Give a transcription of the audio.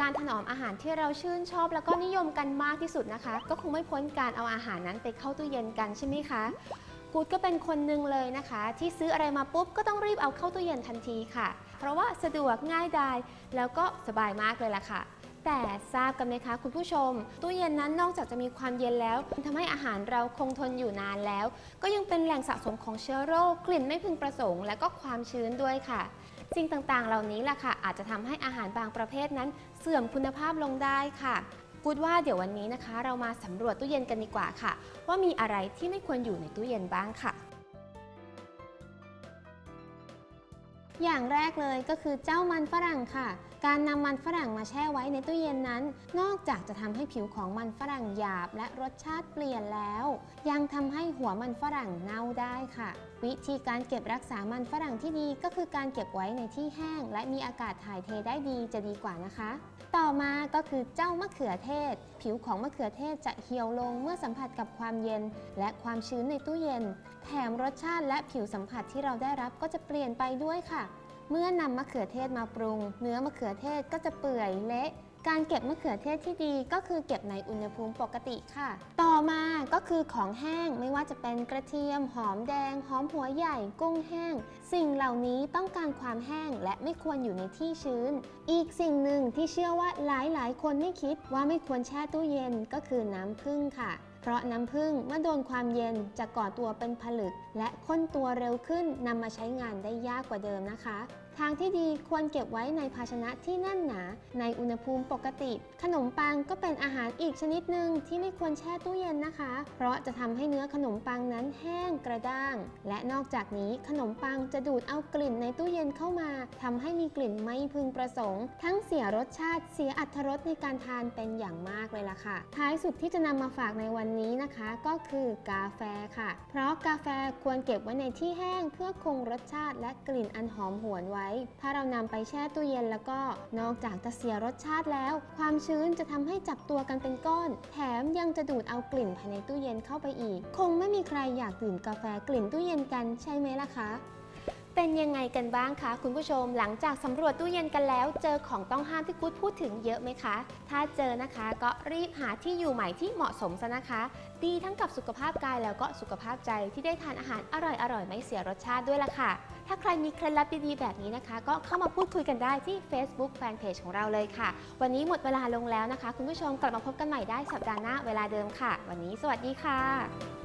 การถนอมอาหารที่เราชื่นชอบ แล้วก็นิยมกันมากที่สุดนะคะ ก็คงไม่พ้นการเอาอาหารนั้นไปเข้าตู้เย็นกันใช่ไหมคะกูดก็เป็นคนหนึ่งเลยนะคะ ที่ซื้ออะไรมาปุ๊บก็ต้องรีบเอาเข้าตู้เย็นทันทีค่ะ เพราะว่าสะดวกง่ายดายแล้วก็สบายมากเลยล่ะค่ะ แต่ทราบกันไหมคะคุณผู้ชม ตู้เย็นนั้นนอกจากจะมีความเย็นแล้วทำให้อาหารเราคงทนอยู่นานแล้ว ก็ยังเป็นแหล่งสะสมของเชื้อโรคกลิ่นไม่พึงประสงค์ และก็ความชื้นด้วยค่ะ สิ่งต่างๆ เหล่านี้ล่ะค่ะ อาจจะทำให้อาหารบางประเภทนั้น เสื่อมคุณภาพลงได้ค่ะกูดว่าเดี๋ยววันนี้นะคะ เรามาสำรวจตู้เย็นกันดีกว่าค่ะ ว่ามีอะไรที่ไม่ควรอยู่ในตู้เย็นบ้างค่ะ อย่างแรกเลยก็คือเจ้ามันฝรั่งค่ะ การนำมันฝรั่งมาแช่ไว้ในตู้เย็นนั้น นอกจากจะทำให้ผิวของมันฝรั่งหยาบและรสชาติเปลี่ยนแล้ว ยังทำให้หัวมันฝรั่งเน่าได้ค่ะ วิธีการเก็บรักษามันฝรั่งที่ดีก็คือการเก็บไว้ในที่แห้ง และมีอากาศถ่ายเทได้ดีจะดีกว่านะคะ ต่อมาก็คือเจ้ามะเขือเทศ ผิวของมะเขือเทศจะเหี่ยวลงเมื่อสัมผัสกับความเย็น และความชื้นในตู้เย็น แถมรสชาติและผิวสัมผัสที่เราได้รับก็จะเปลี่ยนไปด้วยค่ะ เมื่อนำมะเขือเทศมาปรุง เนื้อมะเขือเทศก็จะเปื่อยเละ การเก็บมะเขือเทศที่ดีก็คือเก็บในอุณหภูมิปกติค่ะ ต่อมาก็คือของแห้งไม่ว่าจะเป็นกระเทียม หอมแดง หอมหัวใหญ่ กุ้งแห้ง สิ่งเหล่านี้ต้องการความแห้งและไม่ควรอยู่ในที่ชื้น อีกสิ่งหนึ่งที่เชื่อว่าหลายๆคนไม่คิดว่าไม่ควรแช่ตู้เย็นก็คือน้ำผึ้งค่ะเพราะน้ำผึ้งเมื่อโดนความเย็นจะก่อตัวเป็นผลึก และข้นตัวเร็วขึ้นนำมาใช้งานได้ยากกว่าเดิมนะคะ ทางที่ดีควรเก็บไว้ในภาชนะที่แน่นหนา ในอุณหภูมิปกติ ขนมปังก็เป็นอาหารอีกชนิดหนึ่งที่ไม่ควรแช่ตู้เย็นนะคะ เพราะจะทำให้เนื้อขนมปังนั้นแห้งกระด้าง และนอกจากนี้ขนมปังจะดูดเอากลิ่นในตู้เย็นเข้ามาทำให้มีกลิ่นไม่พึงประสงค์ ทั้งเสียรสชาติเสียอรรรสในการทานเป็นอย่างมากเลยล่ะค่ะ ท้ายสุดที่จะนำมาฝากในวันนี้นะคะ ก็คือกาแฟค่ะ เพราะกาแฟควรเก็บไว้ในที่แห้ง เพื่อคงรสชาติและกลิ่นอันหอมหวนไว้ ถ้าเรานำไปแช่ตู้เย็นแล้วก็นอกจากจะเสียรสชาติแล้วความชื้นจะทำให้จับตัวกันเป็นก้อน แถมยังจะดูดเอากลิ่นภายในตู้เย็นเข้าไปอีก คงไม่มีใครอยากดื่มกาแฟกลิ่นตู้เย็นกันใช่ไหมล่ะคะ เป็นยังไงกันบ้างคะคุณผู้ชม หลังจากสำรวจตู้เย็นกันแล้ว เจอของต้องห้ามที่กู๊ดพูดถึงเยอะไหมคะ ถ้าเจอนะคะก็รีบหาที่อยู่ใหม่ที่เหมาะสมซะนะคะ ดีทั้งกับสุขภาพกายแล้วก็สุขภาพใจที่ได้ทานอาหารอร่อยๆไม่เสียรสชาติด้วยล่ะค่ะ ถ้าใครมีเคล็ดลับดีๆแบบนี้นะคะ ก็เข้ามาพูดคุยกันได้ที่ Facebook Fanpage ของเราเลยค่ะ วันนี้หมดเวลาลงแล้วนะคะ คุณผู้ชมกลับมาพบกันใหม่ได้สัปดาห์หน้าเวลาเดิมค่ะ วันนี้สวัสดีค่ะ